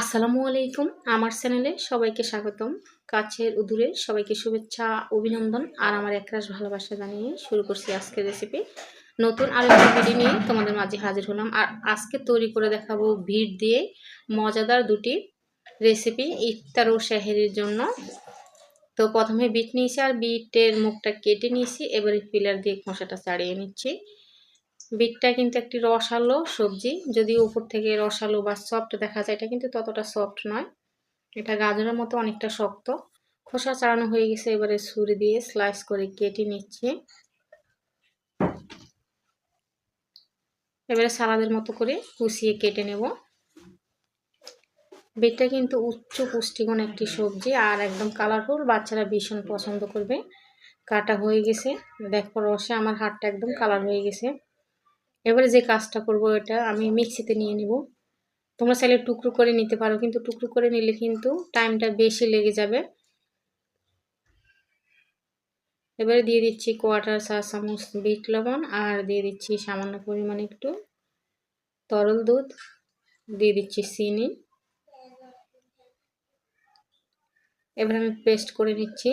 আসসালামু আলাইকুম। আমার চ্যানেলে সবাইকে স্বাগতম। কাছের উদূরে সবাইকে শুভেচ্ছা, অভিনন্দন আর আমার একরাশ ভালোবাসা জানিয়ে শুরু করছি আজকের রেসিপি নতুন আরও একটি নিয়ে তোমাদের মাঝে হাজির হলাম। আর আজকে তৈরি করে দেখাবো ভিড় দিয়ে মজাদার দুটি রেসিপি ইফতার ও শাহেরির জন্য। তো প্রথমে বিট নিয়েছি আর বিটের মুখটা কেটে নিয়েছি। এবারে পিলার দিয়ে খোসাটা ছাড়িয়ে নিচ্ছি। বিটটা কিন্তু একটি রসালো সবজি। যদি উপর থেকে রসালো বা সফট দেখা যায়, এটা কিন্তু ততটা সফট নয়। এটা গাজরের মতো অনেকটা শক্ত। খোসা চাড়ানো হয়ে গেছে, এবারে ছুরি দিয়ে স্লাইস করে কেটে নিচ্ছে। এবারে সালাদের মতো করে কুচিয়ে কেটে নেব। বিটটা কিন্তু উচ্চ পুষ্টিগুণ একটি সবজি আর একদম কালারফুল বাচ্চারা ভীষণ পছন্দ করবে। কাটা হয়ে গেছে। দেখো রসে আমার হাতটা একদম কালার হয়ে গেছে। এবারে যে কাজটা করব এটা, আমি মিক্সিতে নিয়ে নিব। তোমরা চাইলে টুকরো করে নিতে পারো, কিন্তু টুকরো করে নিলে কিন্তু টাইমটা বেশি লেগে যাবে। এবারে দিয়ে দিচ্ছি কোয়াটার চা চামচ বিট লবণ, আর দিয়ে দিচ্ছি সামান্য পরিমাণে একটু তরল দুধ, দিয়ে দিচ্ছি চিনি। এবার আমি পেস্ট করে নিচ্ছি।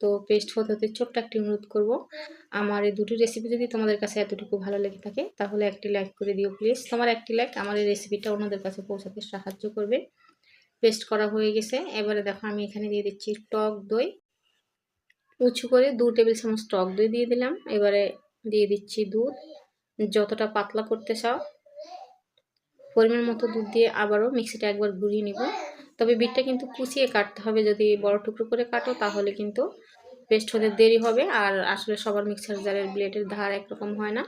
তো পেস্ট হতে হতে ছোট্ট একটি অনুরোধ করব। আমার এই দুটি রেসিপি যদি তোমাদের কাছে এতটুকু ভালো লেগে থাকে, তাহলে একটি লাইক করে দিও প্লিজ তোমার একটি লাইক আমার এই রেসিপিটা অন্যদের কাছে পৌঁছাতে সাহায্য করবে। পেস্ট করা হয়ে গেছে। এবারে দেখো আমি এখানে দিয়ে দিচ্ছি টক দই। উঁচু করে দু টেবিল চামচ টক দই দিয়ে দিলাম। এবারে দিয়ে দিচ্ছি দুধ। যতটা পাতলা করতে চাও, পরিমাণ মতো দুধ দিয়ে আবারও মিক্সিটা একবার ঘুরিয়ে নিব। তবে বিটটা কিন্তু কুচিয়ে কাটতে হবে। যদি বড় টুকরো করে কাটো, তাহলে কিন্তু পেস্ট হতে দেরি হবে। আর আসলে সবার মিক্সার জারের ব্লেডের ধার একরকম হয় না।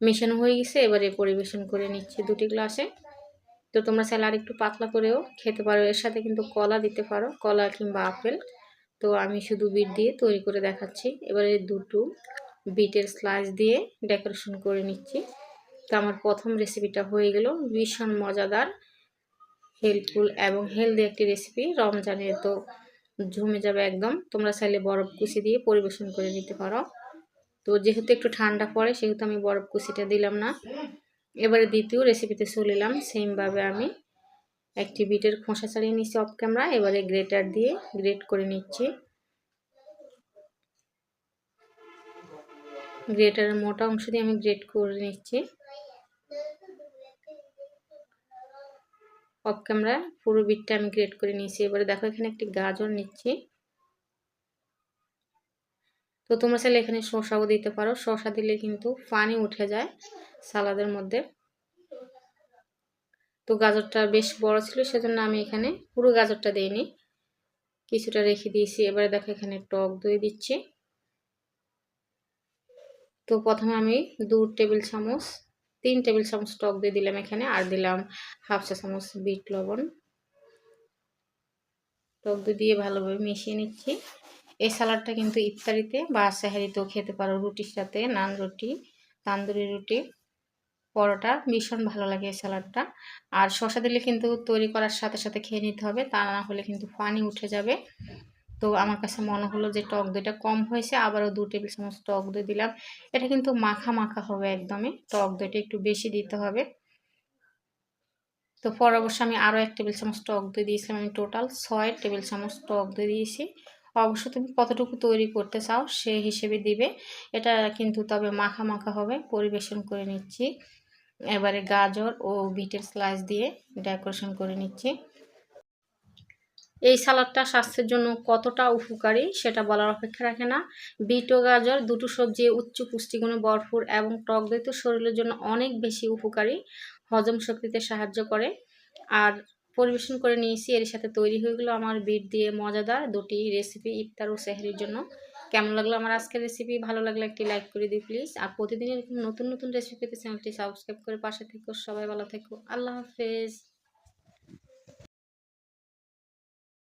মেশানো হয়ে গেছে, এবারে পরিবেশন করে নিচ্ছি দুটি গ্লাসে। তো তোমরা আর একটু পাতলা করেও খেতে পারো। এর সাথে কিন্তু কলা দিতে পারো, কলা কিংবা আপেল। তো আমি শুধু বিট দিয়ে তৈরি করে দেখাচ্ছি। এবারে দুটো বিটের স্লাইস দিয়ে ডেকোরেশন করে নিচ্ছি। তো আমার প্রথম রেসিপিটা হয়ে গেল। ভীষণ মজাদার। হেল্পফুল এবং হেলদি একটি রেসিপি রমজানে তো জমে যাবে একদম। তোমরা চাইলে বরফ কুচি দিয়ে পরিবেশন করে নিতে পারো। তো যেহেতু একটু ঠান্ডা পড়ে, সেহেতু আমি বরফ কুচিটা দিলাম না। এবারে দ্বিতীয় রেসিপিতে চলিলাম সেমভাবে আমি একটি বিটের খোসা চালিয়ে নিচ্ছি অফ ক্যামেরা এবারে গ্রেটার দিয়ে গ্রেট করে নিচ্ছি। গ্রেটারের মোটা অংশ দিয়ে আমি গ্রেট করে নিচ্ছি। অফ ক্যামেরা পুরো বিটটা আমি গ্রেড করে নিয়েছি। এবারে দেখো এখানে একটি গাজর নিচ্ছি। তো তোমরা চাইলে এখানে শসাও দিতে পারো। শসা দিলে কিন্তু পানি উঠে যায় সালাদের মধ্যে। তো গাজরটা বেশ বড় ছিল, সেজন্য আমি এখানে পুরো গাজরটা দিইনি। কিছুটা রেখে দিয়েছি। এবারে দেখো এখানে টক দই দিচ্ছি। তো প্রথমে আমি দু টেবিল চামচ তিন টেবিল চামচ টক দিয়ে দিলাম এখানে, আর দিলাম হাফ চা চামচ বিট লবণ। টক দই দিয়ে ভালোভাবে মিশিয়ে নিচ্ছি। এই সালাডটা কিন্তু ইফতারিতে বা সাহারিতেও খেতে পারো, রুটির সাথে নান রুটি, তান্দুরি রুটি, পরোটা, ভীষণ ভালো লাগে এই স্যালাডটা আর শশা দিলে কিন্তু তৈরি করার সাথে সাথে খেয়ে নিতে হবে, তা না হলে কিন্তু পানি উঠে যাবে। তো আমার কাছে মনে হলো যে টক দইটা কম হয়েছে, আবারও দু টেবিল চামচ টক দই দিলাম। এটা কিন্তু মাখা মাখা হবে একদমই, টক দইটা একটু বেশি দিতে হবে। তো পর অবশ্য আমি আরও এক টেবিল চামচ টক দই দিয়েছিলাম আমি টোটাল, ছয় টেবিল চামচ টক দই দিয়েছি। অবশ্য তুমি কতটুকু তৈরি করতে চাও সেই হিসেবে দিবে, এটা কিন্তু তবে মাখা মাখা হবে, পরিবেশন করে নিচ্ছি। এবারে গাজর ও বিটের স্লাইস দিয়ে ডেকোরেশন করে নিচ্ছি। এই সালাদটা স্বাস্থ্যের জন্য কতটা উপকারী সেটা বলার অপেক্ষা রাখে না। বিট ও গাজর, দুটো সবজি, উচ্চ পুষ্টিগুণে ভরপুর এবং টক দই তো শরীরের জন্য অনেক বেশি উপকারী। হজম শক্তিতে সাহায্য করে। আর পরিবেশন করে নিয়েছি, এর সাথে তৈরি হয়ে গেলো আমার বিট দিয়ে মজাদার দুটি রেসিপি ইফতার ও সেহরির জন্য। কেমন লাগল আমার আজকের রেসিপি ভালো লাগলে একটি লাইক করে দিই প্লিজ আর প্রতিদিন নতুন নতুন রেসিপি পেতে চ্যানেলটি সাবস্ক্রাইব করে পাশে থেকো। সবাই ভালো থেকো। আল্লাহ হাফেজ।